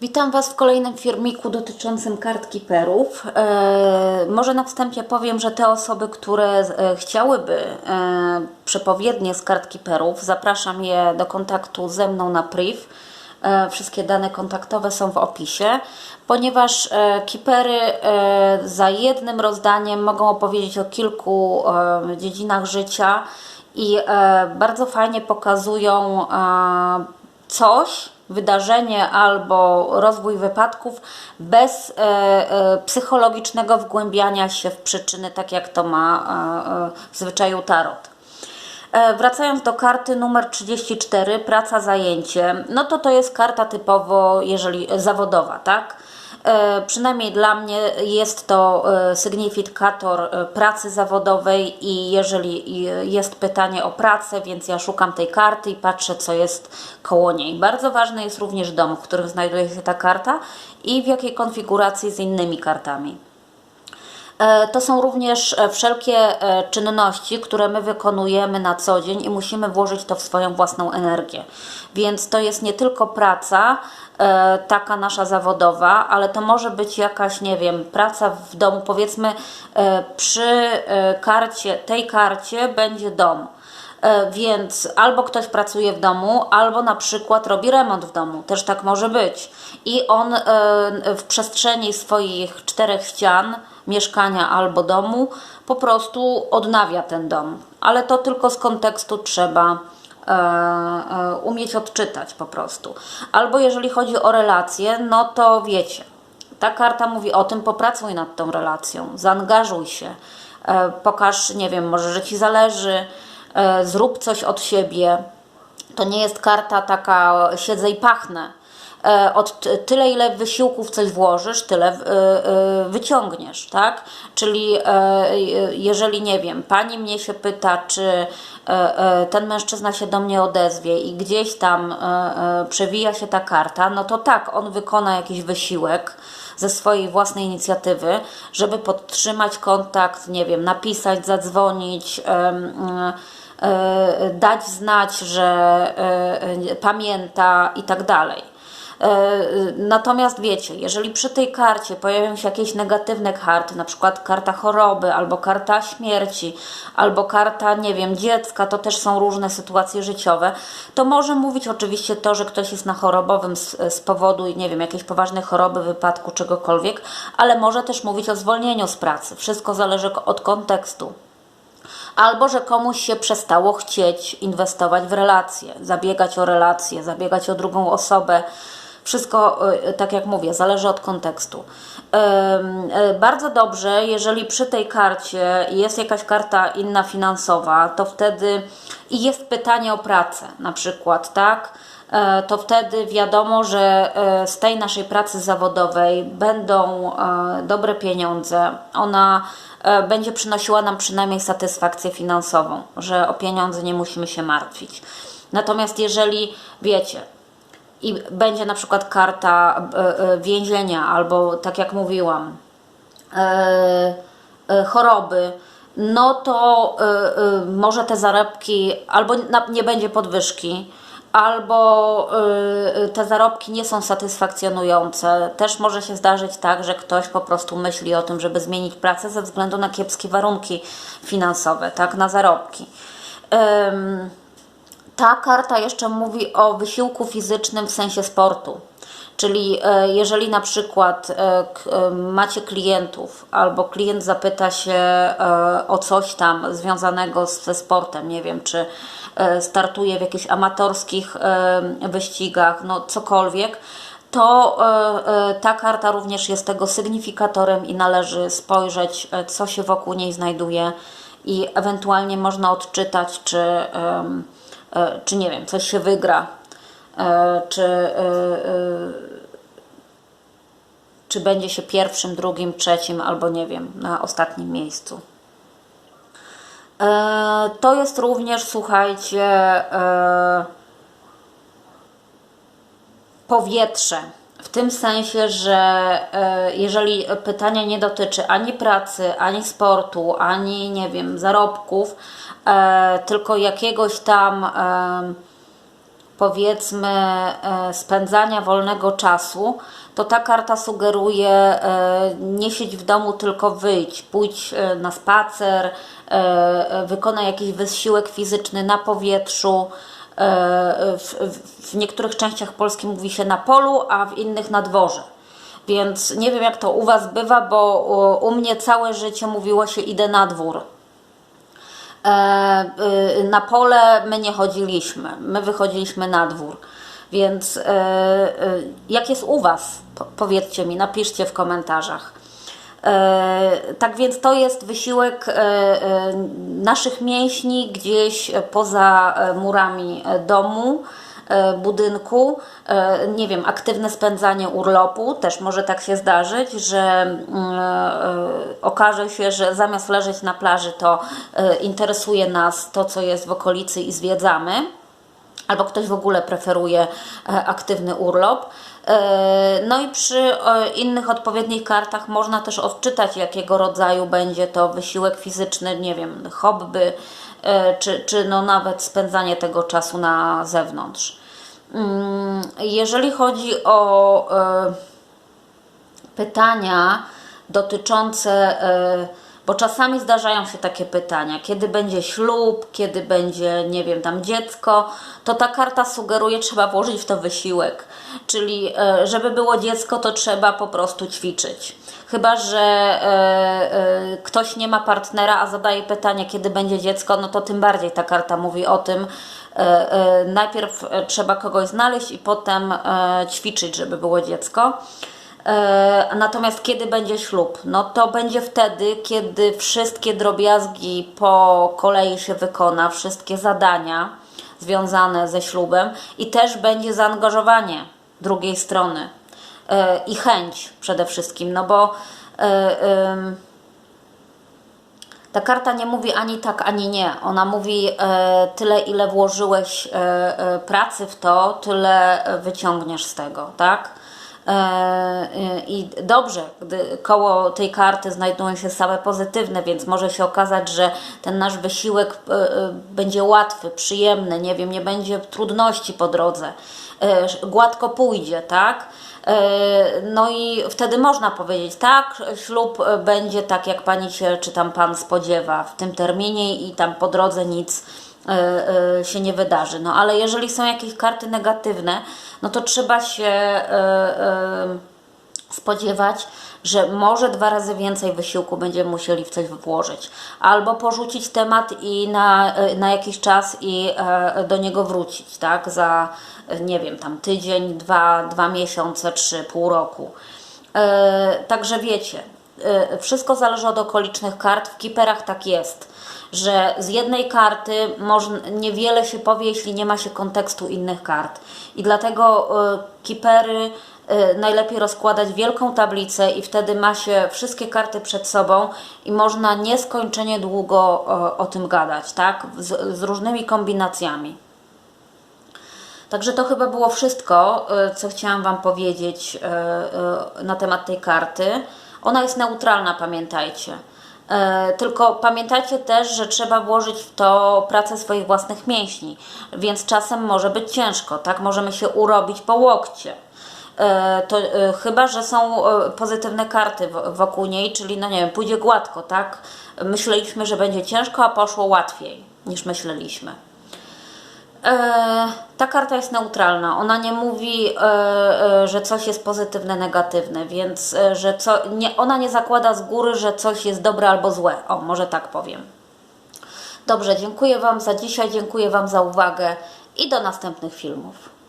Witam Was w kolejnym filmiku dotyczącym kart kiperów. E, może na wstępie powiem, że te osoby, które e, chciałyby e, przepowiednie z kart kiperów, zapraszam je do kontaktu ze mną na priv. Wszystkie dane kontaktowe są w opisie, ponieważ kipery za jednym rozdaniem mogą opowiedzieć o kilku dziedzinach życia i bardzo fajnie pokazują coś, wydarzenie albo rozwój wypadków bez e, e, psychologicznego wgłębiania się w przyczyny, tak jak to ma e, w zwyczaju tarot. Wracając do karty numer 34, praca, zajęcie, no to to jest karta typowo, jeżeli zawodowa, tak? E, przynajmniej dla mnie jest to e, sygnifikator e, pracy zawodowej i jeżeli jest pytanie o pracę, więc ja szukam tej karty i patrzę, co jest koło niej. Bardzo ważny jest również dom, w którym znajduje się ta karta i w jakiej konfiguracji z innymi kartami. E, To są również e, wszelkie e, czynności, które my wykonujemy na co dzień i musimy włożyć to w swoją własną energię. Więc to jest nie tylko praca, taka nasza zawodowa, ale to może być jakaś, nie wiem, praca w domu. Powiedzmy, przy karcie, tej karcie będzie dom. Więc albo ktoś pracuje w domu, albo na przykład robi remont w domu. Też tak może być. I on w przestrzeni swoich czterech ścian, mieszkania albo domu, po prostu odnawia ten dom. Ale to tylko z kontekstu trzeba e, e, umieć odczytać po prostu. Albo jeżeli chodzi o relacje, no to wiecie, ta karta mówi o tym, popracuj nad tą relacją, zaangażuj się, e, pokaż, nie wiem, może, że ci zależy, zrób coś od siebie. To nie jest karta taka siedzę i pachnę. E, Od ty- tyle, ile wysiłków coś włożysz, tyle e, e, wyciągniesz, tak? Czyli jeżeli, nie wiem, pani mnie się pyta, czy ten mężczyzna się do mnie odezwie i gdzieś tam przewija się ta karta, no to tak, on wykona jakiś wysiłek ze swojej własnej inicjatywy, żeby podtrzymać kontakt, nie wiem, napisać, zadzwonić, dać znać, że pamięta i tak dalej. E, Natomiast wiecie, jeżeli przy tej karcie pojawią się jakieś negatywne karty, na przykład karta choroby, albo karta śmierci, albo karta, nie wiem, dziecka, to też są różne sytuacje życiowe, to może mówić oczywiście to, że ktoś jest na chorobowym z, z powodu, nie wiem, jakiejś poważnej choroby, wypadku, czegokolwiek, ale może też mówić o zwolnieniu z pracy. Wszystko zależy od kontekstu albo że komuś się przestało chcieć inwestować w relacje, zabiegać o relacje, zabiegać o drugą osobę. Wszystko, y, tak jak mówię, zależy od kontekstu. Y, Bardzo dobrze, jeżeli przy tej karcie jest jakaś karta inna finansowa, to wtedy i jest pytanie o pracę, na przykład, tak? E, To wtedy wiadomo, że e, z tej naszej pracy zawodowej będą e, dobre pieniądze. Ona e, będzie przynosiła nam przynajmniej satysfakcję finansową, że o pieniądze nie musimy się martwić. Natomiast jeżeli wiecie, i będzie na przykład karta e, e, więzienia, albo tak jak mówiłam, e, choroby, no to może te zarobki albo nie będzie podwyżki, albo te zarobki nie są satysfakcjonujące. Też może się zdarzyć tak, że ktoś po prostu myśli o tym, żeby zmienić pracę ze względu na kiepskie warunki finansowe, tak, na zarobki. Ta karta jeszcze mówi o wysiłku fizycznym w sensie sportu. Czyli e, jeżeli na przykład e, e, macie klientów, albo klient zapyta się o coś tam związanego ze sportem, nie wiem, czy startuje w jakichś amatorskich wyścigach, no cokolwiek, to ta karta również jest tego sygnifikatorem i należy spojrzeć, co się wokół niej znajduje i ewentualnie można odczytać, czy, czy nie wiem, coś się wygra, e, czy, e, e, czy będzie się pierwszym, drugim, trzecim albo nie wiem, na ostatnim miejscu. E, To jest również, słuchajcie, e, powietrze. W tym sensie, że e, jeżeli pytanie nie dotyczy ani pracy, ani sportu, ani nie wiem, zarobków, e, tylko jakiegoś tam powiedzmy e, spędzania wolnego czasu, to ta karta sugeruje nie siedź w domu, tylko wyjdź, pójdź na spacer, wykonaj jakiś wysiłek fizyczny na powietrzu. E, W, w, niektórych częściach Polski mówi się na polu, a w innych na dworze. Więc nie wiem jak to u Was bywa, bo u, mnie całe życie mówiło się idę na dwór. E, y, na pole my nie chodziliśmy, my wychodziliśmy na dwór. Więc e, jak jest u Was? Po, powiedzcie mi, napiszcie w komentarzach. E, tak więc to jest wysiłek e, e, naszych mięśni gdzieś poza murami domu, budynku. Nie wiem, aktywne spędzanie urlopu, też może tak się zdarzyć, że mm, okaże się, że zamiast leżeć na plaży, to interesuje nas to, co jest w okolicy i zwiedzamy albo ktoś w ogóle preferuje aktywny urlop. E, No i przy e, innych odpowiednich kartach można też odczytać, jakiego rodzaju będzie to wysiłek fizyczny, nie wiem, hobby, e, czy, czy no nawet spędzanie tego czasu na zewnątrz. Mm, Jeżeli chodzi o pytania dotyczące, bo czasami zdarzają się takie pytania, kiedy będzie ślub, kiedy będzie, nie wiem, tam dziecko, to ta karta sugeruje, trzeba włożyć w to wysiłek. Czyli, e, żeby było dziecko, to trzeba po prostu ćwiczyć. Chyba, że e, e, ktoś nie ma partnera, a zadaje pytanie, kiedy będzie dziecko, no to tym bardziej ta karta mówi o tym, najpierw trzeba kogoś znaleźć i potem ćwiczyć, żeby było dziecko. E, Natomiast kiedy będzie ślub? No to będzie wtedy, kiedy wszystkie drobiazgi po kolei się wykona, wszystkie zadania związane ze ślubem i też będzie zaangażowanie drugiej strony e, i chęć przede wszystkim, no bo e, ta karta nie mówi ani tak, ani nie. Ona mówi tyle, ile włożyłeś pracy w to, tyle wyciągniesz z tego, tak? E, I dobrze, gdy koło tej karty znajdują się same pozytywne, więc może się okazać, że ten nasz wysiłek e, e, będzie łatwy, przyjemny, nie wiem, nie będzie trudności po drodze, gładko pójdzie, tak? No i wtedy można powiedzieć, tak, ślub będzie tak, jak pani się czy tam pan spodziewa w tym terminie i tam po drodze nic się nie wydarzy. No ale jeżeli są jakieś karty negatywne, no to trzeba się e, e, spodziewać, że może dwa razy więcej wysiłku będziemy musieli w coś włożyć. Albo porzucić temat i na, na jakiś czas i e, do niego wrócić, tak? Za, e, nie wiem, tam tydzień, dwa, dwa miesiące, trzy, pół roku. E, także wiecie, e, wszystko zależy od okolicznych kart. W kiperach tak jest, że z jednej karty niewiele się powie, jeśli nie ma się kontekstu innych kart. I dlatego e, kipery e, najlepiej rozkładać wielką tablicę i wtedy ma się wszystkie karty przed sobą i można nieskończenie długo o, o tym gadać, tak? Z, z różnymi kombinacjami. Także to chyba było wszystko, co chciałam Wam powiedzieć na temat tej karty. Ona jest neutralna, pamiętajcie. E, Tylko pamiętajcie też, że trzeba włożyć w to pracę swoich własnych mięśni, więc czasem może być ciężko, tak? Możemy się urobić po łokcie. E, To e, chyba, że są pozytywne karty wokół niej, czyli no nie wiem, pójdzie gładko, tak? Myśleliśmy, że będzie ciężko, a poszło łatwiej niż myśleliśmy. E, ta karta jest neutralna. Ona nie mówi, e, e, że coś jest pozytywne, negatywne, więc że co, nie, ona nie zakłada z góry, że coś jest dobre albo złe. O, może tak powiem. Dobrze, dziękuję Wam za dzisiaj, dziękuję Wam za uwagę i do następnych filmów.